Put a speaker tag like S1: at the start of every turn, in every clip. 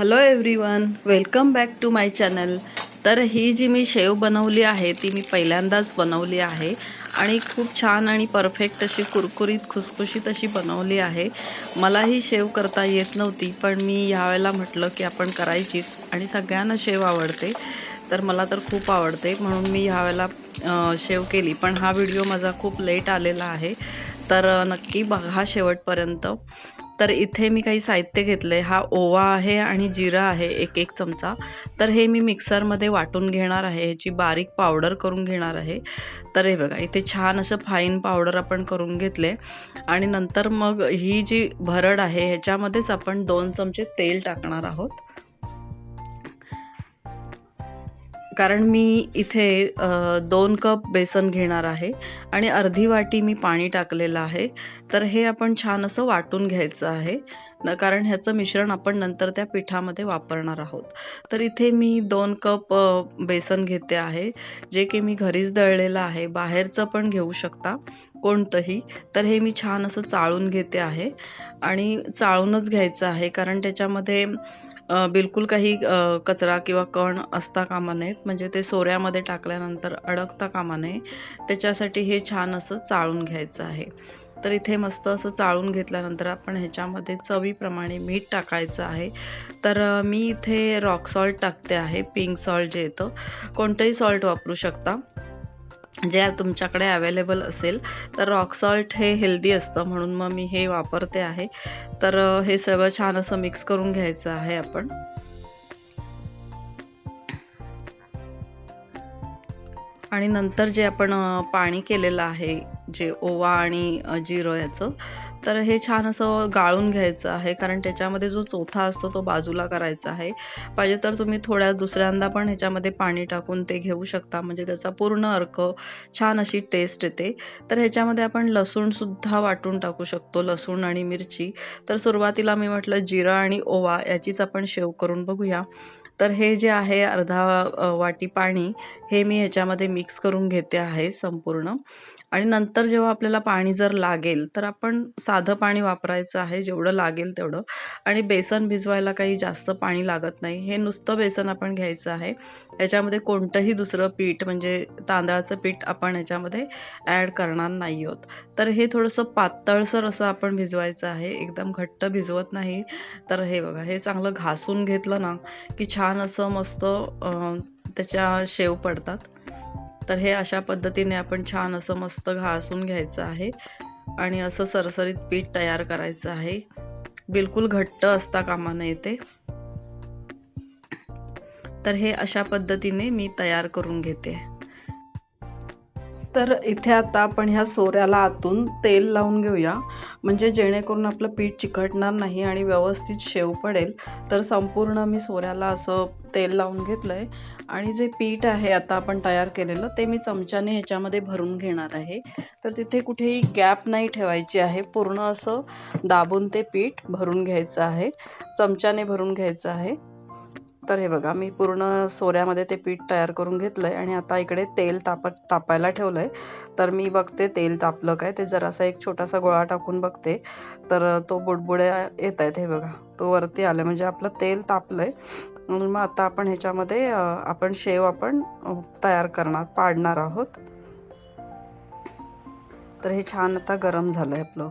S1: Hello everyone welcome back to my channel तर ही जी मी शेव बनवली आहे ती मी पहिल्यांदाच बनवली आहे. आणि खूप छान आणि परफेक्ट अशी कुरकुरीत खुसखुशीत अशी बनवली आहे. मला ही शेव करता येत नव्हती पण मी ह्यावेळेला म्हटलं की आपण करायचीच आणि सगळ्यांना शेव आवडते. तर मला तर खूप आवडते म्हणून मी ह्यावेळेला शेव केली. पण हा व्हिडिओ माझा खूप लेट आलेला आहे. तर नक्की बघा शेवटपर्यंत. तर इथे मी काही साहित्य घेतलं आहे हा ओवा आहे आणि जिरा आहे एक एक चमचा. तर हे मी मिक्सरमध्ये वाटून घेणार आहे. ह्याची बारीक पावडर करून घेणार आहे. तर हे बघा इथे छान असं फाईन पावडर आपण करून घेतले आणि नंतर मग ही जी भरड आहे ह्याच्यामध्येच आपण दोन चमचे तेल टाकणार आहोत. कारण मी इथे दोन कप बेसन घेणार आहे आणि अर्धी वाटी मी पाणी टाकलेलं आहे. तर हे आपण छान असं वाटून घ्यायचं आहे. न कारण ह्याचं मिश्रण आपण नंतर त्या पिठामध्ये वापरणार आहोत. तर इथे मी दोन कप बेसन घेते आहे जे की मी घरीच दळलेलं आहे. बाहेरचं पण घेऊ शकता कोणतंही. तर हे मी छान असं चाळून घेते आहे. आणि चाळूनच घ्यायचं आहे कारण त्याच्यामध्ये बिलकुल काही कचरा किंवा कण असता कामा नयेत. म्हणजे ते सोऱ्यामध्ये टाकल्यानंतर अडकता कामा नये. त्याच्यासाठी हे छान असं चाळून घ्यायचं आहे. तर इथे मस्त असं चाळून घेतल्यानंतर आपण ह्याच्यामध्ये चवीप्रमाणे मीठ टाकायचं आहे. तर मी इथे रॉक सॉल्ट टाकते आहे. पिंक सॉल्ट जे येतं. कोणतंही सॉल्ट वापरू शकता. जे तुमच्याकडे अवेलेबल असेल तर रॉक सॉल्ट हे हेल्दी असतं म्हणून मग मी हे वापरते आहे. तर हे सगळं छान असं मिक्स करून घ्यायचं आहे आपण. आणि नंतर जे आपण पाणी केलेलं आहे जे ओवा आणि जिरो याचं तर हे छान असं गाळून घ्यायचं आहे कारण त्याच्यामध्ये जो चोथा असतो तो बाजूला करायचा आहे. पाहिजे तर तुम्ही थोड्या दुसऱ्यांदा पण ह्याच्यामध्ये पाणी टाकून ते घेऊ शकता म्हणजे त्याचा पूर्ण अर्क छान अशी टेस्ट येते. तर ह्याच्यामध्ये आपण लसूणसुद्धा वाटून टाकू शकतो लसूण आणि मिरची. तर सुरुवातीला मी म्हटलं जिरं आणि ओवा याचीच आपण शेव करून बघूया. तर हे जे आहे अर्धा वाटी पाणी हे मी ह्याच्यामध्ये मिक्स करून घेते आहे संपूर्ण. आणि नंतर जेव्हा आपल्याला पाणी जर लागेल तर आपण साधं पाणी वापरायचं आहे जेवढं लागेल तेवढं. आणि बेसन भिजवायला काही जास्त पाणी लागत नाही. हे नुसतं बेसन आपण घ्यायचं आहे. याच्यामध्ये कोणतंही दुसरं पीठ म्हणजे तांदळाचं पीठ आपण याच्यामध्ये ॲड करणार नाही आहोत. तर हे थोडंसं पातळसर असं आपण भिजवायचं आहे. एकदम घट्ट भिजवत नाही. तर हे बघा हे चांगलं घासून घेतलं ना की छान असं मस्त त्याच्या शेव पडतात. तर हे अशा पद्धतीने आपण छान असं मस्त घासून घ्यायचं आहे. आणि असं सरसरीत पीठ तयार करायचं आहे. बिलकुल घट्ट असता कामा नये ते. तर हे अशा पद्धतीने मी तयार करून घेते. तर इथे आता आपण ह्या सोऱ्याला आतून तेल लावून घेऊया. म्हणजे जेणेकरून आपलं पीठ चिकटणार नाही आणि व्यवस्थित शेव पडेल. तर संपूर्ण मी सोऱ्याला असं तेल लावून घेतलं आहे आणि जे पीठ आहे आता आपण तयार केलेलं ते मी चमच्याने ह्याच्यामध्ये भरून घेणार आहे. तर तिथे कुठेही गॅप नाही ठेवायची आहे. पूर्ण असं दाबून ते पीठ भरून घ्यायचं आहे. चमच्याने भरून घ्यायचं आहे. तर हे बघा मी पूर्ण सोऱ्यामध्ये ते पीठ तयार करून घेतलं आहे आणि आता इकडे तेल तापत तापायला ठेवलं आहे तर मी बघते तेल तापलं काय ते जरासा एक छोटासा गोळा टाकून बघते. तर तो बुडबुड्या येत आहेत हे बघा तो वरती आलं म्हणजे आपलं तेल तापलं आहे म्हणून मग आता आपण ह्याच्यामध्ये आपण शेव आपण तयार करणार पाडणार आहोत. तर हे छान आता गरम झालं आहे आपलं.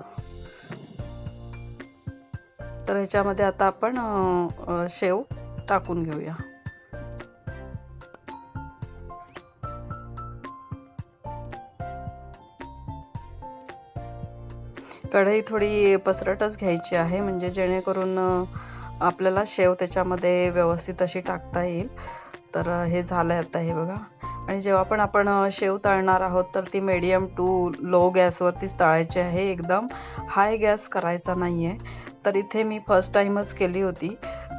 S1: तर ह्याच्यामध्ये आता आपण शेव टाकून घेऊया. कढई थोडी पसरटच घ्यायची आहे म्हणजे जेणेकरून आपल्याला शेव त्याच्यामध्ये व्यवस्थित अशी टाकता येईल. तर हे झालं आहे आता हे बघा. आणि जेव्हा पण आपण शेव तळणार आहोत तर ती मीडियम टू लो गॅसवरतीच तळायची आहे एकदम हाय गॅस करायचा नाही आहे तर इथे मी फर्स्ट टाईमच केली होती.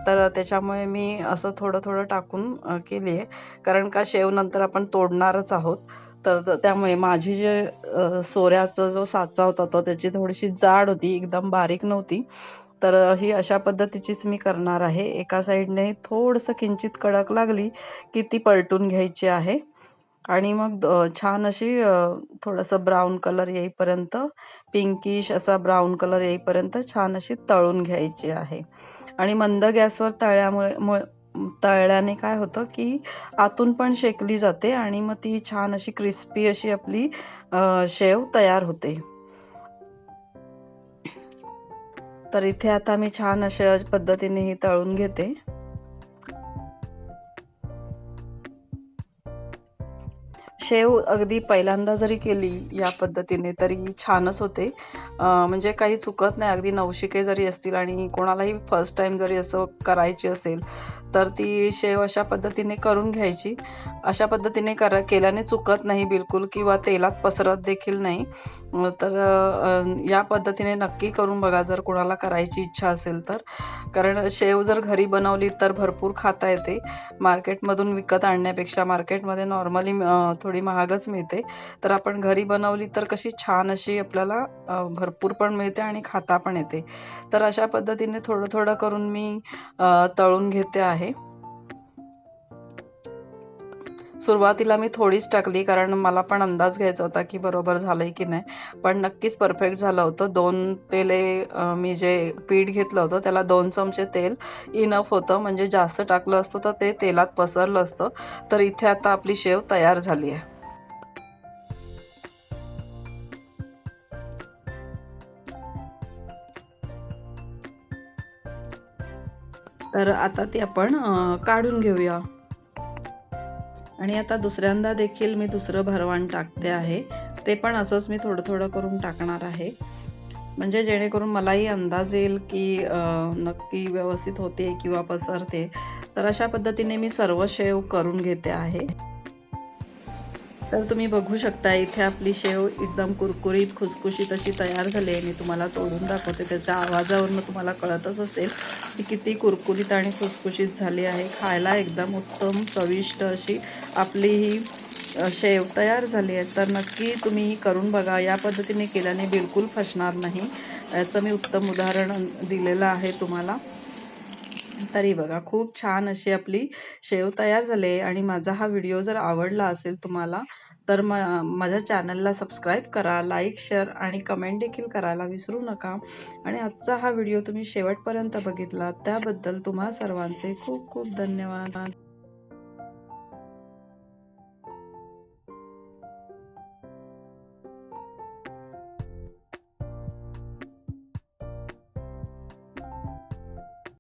S1: तर त्याच्यामुळे मी असं थोडं थोडं टाकून केली आहे. कारण का शेव नंतर आपण तोडणारच आहोत. तर त्यामुळे माझी जे सोऱ्याचा जो साचा होता तो त्याची थोडीशी जाड होती एकदम बारीक नव्हती. तर ही अशा पद्धतीचीच मी करणार आहे. एका साईडने थोडंसं किंचित कडक लागली की ती पलटून घ्यायची आहे. आणि मग छान अशी थोडंसं ब्राऊन कलर येईपर्यंत पिंकिश असा ब्राऊन कलर येईपर्यंत छान अशी तळून घ्यायची आहे. आणि मंद गॅसवर तळल्यामुळे तळल्याने काय होतं की आतून पण शेकली जाते आणि मग ती छान अशी क्रिस्पी अशी आपली शेव तयार होते. तर इथे आता मी छान अशा पद्धतीने ही तळून घेते. शेव अगदी पहिल्यांदा जरी केली या पद्धतीने तरी छानच होते. म्हणजे काही चुकत नाही. अगदी नवशिके जरी असतील आणि कोणालाही फर्स्ट टाईम जरी असं करायची असेल तर ती शेव अशा पद्धतीने करून घ्यायची. अशा पद्धतीने करा केल्याने चुकत नाही बिलकुल किंवा तेलात पसरत देखील नाही. तर या पद्धतीने नक्की करून बघा जर कोणाला करायची इच्छा असेल तर. कारण शेव जर घरी बनवली तर भरपूर खाता येते. मार्केटमधून विकत आणण्यापेक्षा मार्केटमध्ये नॉर्मली थोडी महागच मिळते. तर आपण घरी बनवली तर कशी छान अशी आपल्याला भरपूर पण मिळते आणि खाता पण येते. तर अशा पद्धतीने थोडं थोडं करून मी तळून घेते आहे. सुरुवातीला मी थोडीच टाकली कारण मला पण अंदाज घ्यायचा होता की बरोबर झालंय की नाही. पण नक्कीच परफेक्ट झालं होतं. दोन पेले मी जे पीठ घेतलं होतं त्याला दोन चमचे तेल इनफ होतं. म्हणजे जास्त टाकलं असतं तर ते तेलात पसरलं असतं. तर इथे आता आपली शेव तयार झाली आहे. तर आता ती आपण काढून घेऊया. आणि आता दुसऱ्यांदा देखील मी दुसरं भरवान टाकते आहे. ते पण असंच मी थोडं थोडं करून टाकणार आहे. म्हणजे जेणेकरून मलाही अंदाज येईल की नक्की व्यवस्थित होते किंवा पसरते. तर अशा पद्धतीने मी सर्व शेव करून घेते आहे. तर तुम्ही बघू शकता इथे आपली शेव एकदम कुरकुरीत खुसखुशीत अशी तयार झाली आहे. मी तुम्हाला तोडून दाखवते. त्याच्या आवाजावरून तुम्हाला कळतच असेल की किती कुरकुरीत आणि खुसखुशीत झाली आहे. खायला एकदम उत्तम चविष्ट अशी आपली ही शेव तयार झाली आहे. तर नक्की तुम्ही ही करून बघा. या पद्धतीने केल्याने बिलकुल फसणार नाही. याचं मी उत्तम उदाहरण दिलेलं आहे तुम्हाला. तरी बघा खूप छान अशी आपली शेव तयार झाले आणि माझा हा व्हिडिओ जर आवडला असेल तुम्हाला तर म माझ्या चॅनलला सबस्क्राईब करा लाईक शेअर आणि कमेंट देखील करायला विसरू नका. आणि आजचा हा व्हिडिओ तुम्ही शेवटपर्यंत बघितला त्याबद्दल तुम्हा सर्वांचे खूप खूप धन्यवाद.